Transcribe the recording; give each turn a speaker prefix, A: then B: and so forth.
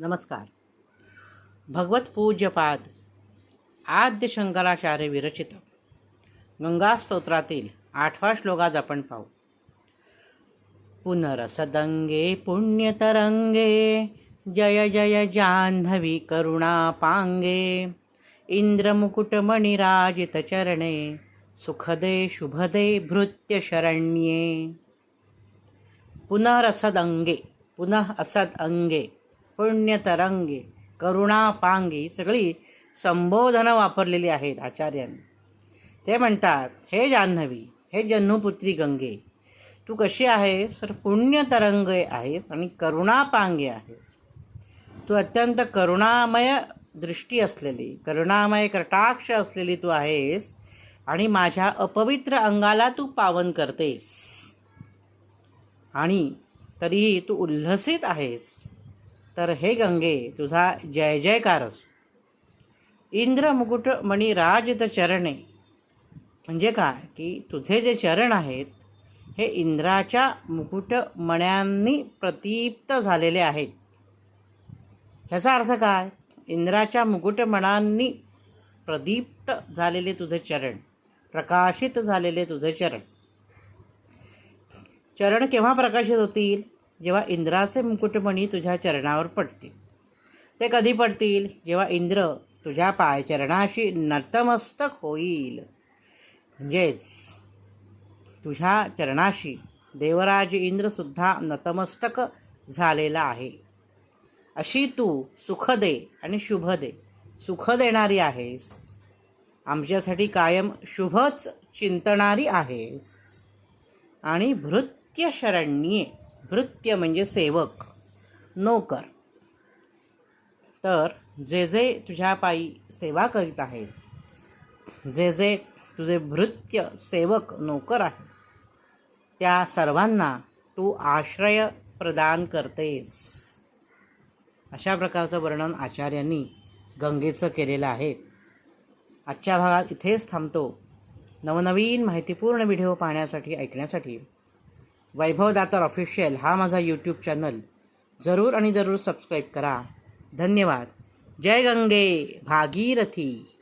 A: नमस्कार. भगवत पूज्यपाद आद्य शंकराचार्य विरचित. गंगा स्तोत्रातील आठवा श्लोकाज आपण पाहू. पुनरसदंगे पुण्यतरंगे जय जय जाह्नवी करुणापांगे इंद्रमुकुटमणिराजितचरणे सुखदे शुभदे भृत्य शरण्ये. पुनरसदंगे पुनः असद अंगे पुण्यतरंगे करुणापांगे ही सगळी संबोधनं वापरलेली आहेत आचार्यांनी. ते म्हणतात हे जान्हवी हे जन्मपुत्री गंगे तू कशी आहेस? तर पुण्यतरंग आहेस आणि करुणापांगे आहेस. तू अत्यंत करुणामय दृष्टी असलेली करुणामय कटाक्ष असलेली तू आहेस आणि माझ्या अपवित्र अंगाला तू पावन करतेस. आणि तरीही तू उल्हसित आहेस. तर हे गंगे तुझा जय जयकार इंद्र मुकुट मणी राजत चरणे. म्हणजे काय? की तुझे जे चरण आहेत हे इंद्राच्या मुकुट मण्यांनी प्रतीप्त झालेले आहेत. ह्याचा अर्थ काय? इंद्राच्या मुकुटमणांनी प्रदीप्त झालेले तुझे चरण प्रकाशित झालेले तुझे चरण. चरण केव्हा प्रकाशित होतील? जेव्हा इंद्राचे मुकुटमणी तुझ्या चरणावर पडतील. ते कधी पडतील? जेव्हा इंद्र तुझ्या पायचरणाशी नतमस्तक होईल. म्हणजेच तुझ्या चरणाशी देवराज इंद्रसुद्धा नतमस्तक झालेला आहे. अशी तू सुख दे आणि शुभ दे. सुख देणारी आहेस. आमच्यासाठी कायम शुभच चिंतणारी आहेस. आणि भृत्य शरण्ये भृत्य म्हणजे सेवक. नोकर. तर जे जे तुझ्या पायी सेवा करीत आहेत जे जे तुझे भृत्य सेवक नोकर आहे त्या सर्वांना तू आश्रय प्रदान करतेस. अशा प्रकारचं वर्णन आचार्यांनी गंगेचं केलेलं आहे. आजच्या भागात इथेच थांबतो. नवनवीन माहितीपूर्ण व्हिडिओ पाहण्यासाठी ऐकण्यासाठी वैभव दातार ऑफिशियल हा माझा यूट्यूब चॅनल जरूर आणि जरूर सबस्क्राईब करा. धन्यवाद. जय गंगे. भागीरथी.